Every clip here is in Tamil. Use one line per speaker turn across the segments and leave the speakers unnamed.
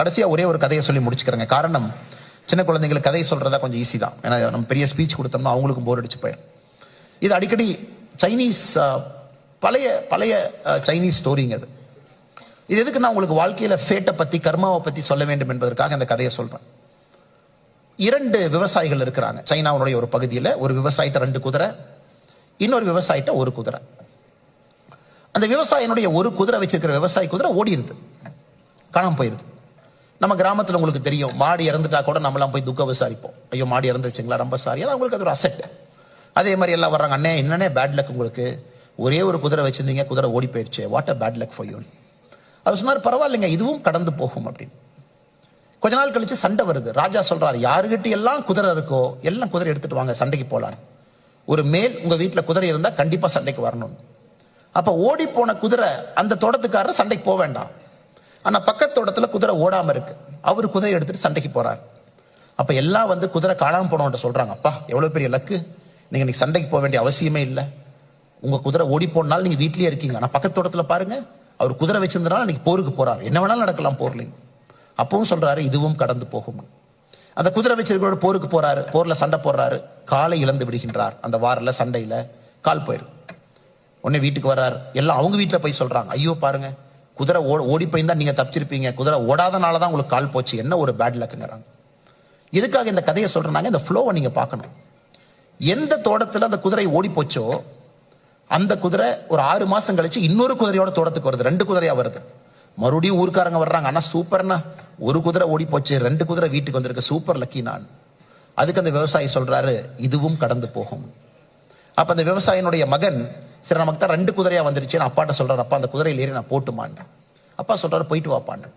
கடைசியா ஒரே ஒரு கதையை சொல்லி முடிச்சுக்கிறேங்க. காரணம் சின்ன குழந்தைங்களுக்கு கதை சொல்றதா கொஞ்சம் ஈஸி தான். ஏன்னா நம்ம பெரிய ஸ்பீச் கொடுத்தோம்னா அவங்களுக்கும் போர் அடிச்சு போயிடும். இது அடிக்கடி சைனீஸ் பழைய பழைய சைனீஸ் ஸ்டோரிங்க அது இது. எதுக்கு நான் உங்களுக்கு வாழ்க்கையில ஃபேட்டை பத்தி கர்மாவை பற்றி சொல்ல வேண்டும் என்பதற்காக இந்த கதையை சொல்றேன். இரண்டு விவசாயிகள் இருக்கிறாங்க. சைனாவுடைய ஒரு பகுதியில் ஒரு விவசாயிட்ட ரெண்டு குதிரை இன்னொரு விவசாயிட்ட ஒரு குதிரை. அந்த விவசாயினுடைய ஒரு குதிரை வச்சிருக்கிற விவசாயி குதிரை ஓடிடுது காணாம போயிடுது நம்ம கிராமத்தில் உங்களுக்கு தெரியும் மாடு இறந்துட்டா கூட நம்மளாம் போய் துக்க விசாரிப்போம். ஐயோ மாடு இறந்துச்சுங்களா ரொம்ப சாரி ஏன்னா உங்களுக்கு அது ஒரு அசெட் அதே மாதிரி எல்லாம் வர்றாங்க அண்ணே என்னன்னே பேட் லக் உங்களுக்கு? ஒரே ஒரு குதிரை வச்சிருந்தீங்க குதிரை ஓடி போயிருச்சு. What a bad luck for you அவர் சொன்னார் பரவாயில்லைங்க இதுவும் கடந்து போகும் அப்படின்னு. கொஞ்ச நாள் கழிச்சு சண்டை வருது. ராஜா சொல்றாரு யாருக்கிட்ட எல்லாம் குதிரை இருக்கோ எல்லாம் குதிரை எடுத்துட்டு வாங்க சண்டைக்கு போலாம் ஒரு மேல் உங்க வீட்டில் குதிரை இருந்தா கண்டிப்பா சண்டைக்கு வரணும் அப்ப ஓடி போன குதிரை அந்த தோட்டத்துக்காரர் சண்டைக்கு போக வேண்டாம். ஆனா பக்கத்து குதிரை ஓடாம இருக்கு. அவர் குதிரை எடுத்துட்டு சண்டைக்கு போறாரு. அப்ப எல்லாம் வந்து குதிரை காணாம போனவன்ட்ட சொல்றாங்க அப்பா எவ்வளவு பெரிய லக்கு. நீங்க இன்னைக்கு சண்டைக்கு போக வேண்டிய அவசியமே இல்லை. உங்க குதிரை ஓடி போனாலும் நீங்க வீட்லயே இருக்கீங்க ஆனா பக்கத்து பாருங்க அவர் குதிரை வச்சிருந்தனால இன்னைக்கு போருக்கு போறாரு. என்ன வேணாலும் நடக்கலாம் போர்லிங் அப்பவும் சொல்றாரு இதுவும் கடந்து போகும். அந்த குதிரை வச்சிருக்கிறோட போருக்கு போறாரு போர்ல சண்டை போடுறாரு. காலை இழந்து விடுகின்றார். அந்த வாரில் சண்டையில கால் போயிடும் உடனே வீட்டுக்கு வர்றாரு. எல்லாம் அவங்க வீட்டில் போய் சொல்றாங்க ஐயோ பாருங்க குதிரை ஓ ஓடி போயிருந்தா நீங்க தப்பிச்சிருப்பீங்க. குதிரை ஓடாதனால தான் உங்களுக்கு கால் போச்சு. என்ன ஒரு பேட் லக்குங்கிறாங்க எதுக்காக இந்த கதையை சொல்றாங்க? இந்த ஃப்ளோவை நீங்க பார்க்கணும். எந்த தோட்டத்தில் அந்த குதிரை ஓடி போச்சோ அந்த குதிரை ஒரு ஆறு மாசம் கழிச்சு இன்னொரு குதிரையோட தோட்டத்துக்கு வருது. ரெண்டு குதிரையா வருது. மறுபடியும் ஊருக்காரங்க வர்றாங்க. ஆனா சூப்பர்னா ஒரு குதிரை ஓடி போச்சு. ரெண்டு குதிரை வீட்டுக்கு வந்திருக்கு. சூப்பர் லக்கி நான். அதுக்கு அந்த விவசாயி சொல்றாரு இதுவும் கடந்து போகும். அப்ப அந்த விவசாயினுடைய மகன் சரி நமக்கு தான் ரெண்டு குதிரையா வந்துருச்சு அப்பாட்ட சொல்றாரு அப்பா அந்த குதிரையில் ஏறி நான் போட்டுமான் அப்பா சொல்றாரு போயிட்டு வாப்பான்னு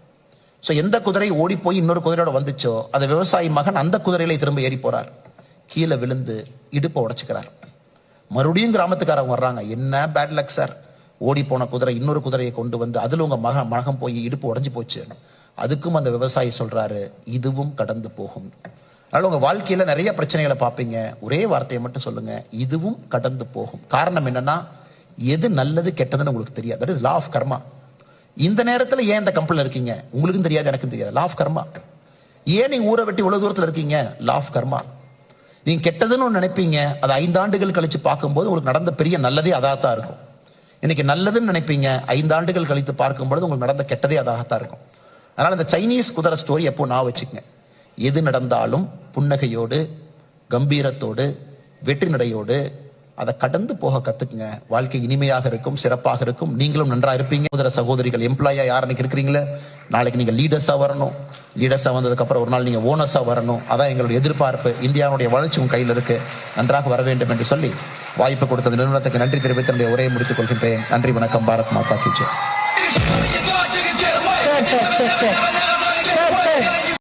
சோ எந்த குதிரை ஓடி போய் இன்னொரு குதிரையோட வந்துச்சோ அந்த விவசாயி மகன் அந்த குதிரையில திரும்ப ஏறி போறார். கீழே விழுந்து இடுப்பை உடைச்சுக்கிறார். மறுபடியும் கிராமத்துக்காரங்க வர்றாங்க. என்ன பேட் லக் சார் ஓடி போன குதிரை இன்னொரு குதிரையை கொண்டு வந்து அதுல உங்க மக மகம் போய் இடுப்பு உடஞ்சி போச்சு. அதுக்கும் அந்த விவசாயி சொல்றாரு இதுவும் கடந்து போகும். அதனால உங்க வாழ்க்கையில நிறைய பிரச்சனைகளை பார்ப்பீங்க. ஒரே வார்த்தையை மட்டும் சொல்லுங்க. இதுவும் கடந்து போகும். காரணம் என்னன்னா எது நல்லது கெட்டதுன்னு உங்களுக்கு தெரியாது. That is law of karma இந்த நேரத்தில் ஏன் இந்த கம்பெனியில் இருக்கீங்க? உங்களுக்கும் தெரியாது எனக்கும் தெரியாது. லா ஆஃப் கர்மா ஏன் நீங்க ஊரை வெட்டி இவ்வளவு தூரத்தில் இருக்கீங்க? லா ஆஃப் கர்மா நீங்க கெட்டதுன்னு நினைப்பீங்க. அது ஐந்தாண்டுகள் கழிச்சு பார்க்கும்போது உங்களுக்கு நடந்த பெரிய நல்லதே அதாகத்தான் இருக்கும். இன்னைக்கு நல்லதுன்னு நினைப்பீங்க. ஐந்தாண்டுகள் கழித்து பார்க்கும்போது உங்களுக்கு நடந்த கெட்டதே அதாகத்தான் இருக்கும். அதனால இந்த சைனீஸ் குதிரை ஸ்டோரி எப்போ நான் வச்சுக்கங்க. எது நடந்தாலும் புன்னகையோடு கம்பீரத்தோடு வெற்றி நடையோடு அதை கடந்து போக கத்துக்குங்க. வாழ்க்கை இனிமையாக இருக்கும் சிறப்பாக இருக்கும். நீங்களும் நன்றா இருப்பீங்க. சகோதர சகோதரிகள் எம்ப்ளாயா யார் அன்னைக்கு இருக்கிறீங்களே? நாளைக்கு நீங்க லீடர்ஸா வரணும். லீடர்ஸா வந்ததுக்கு அப்புறம் ஒரு நாள் நீங்க ஓனர்ஸா வரணும். அதான் எங்களுடைய எதிர்பார்ப்பு. இந்தியாவுடைய வளர்ச்சி உங்க கையில் இருக்கு. நன்றாக வர வேண்டும் என்று சொல்லி வாய்ப்பு கொடுத்த நிறுவனத்துக்கு நன்றி தெரிவித்து என்னுடைய உரையை முடித்துக் கொள்கின்றேன். நன்றி வணக்கம். பாரத் மாதா ஃபியூச்சர்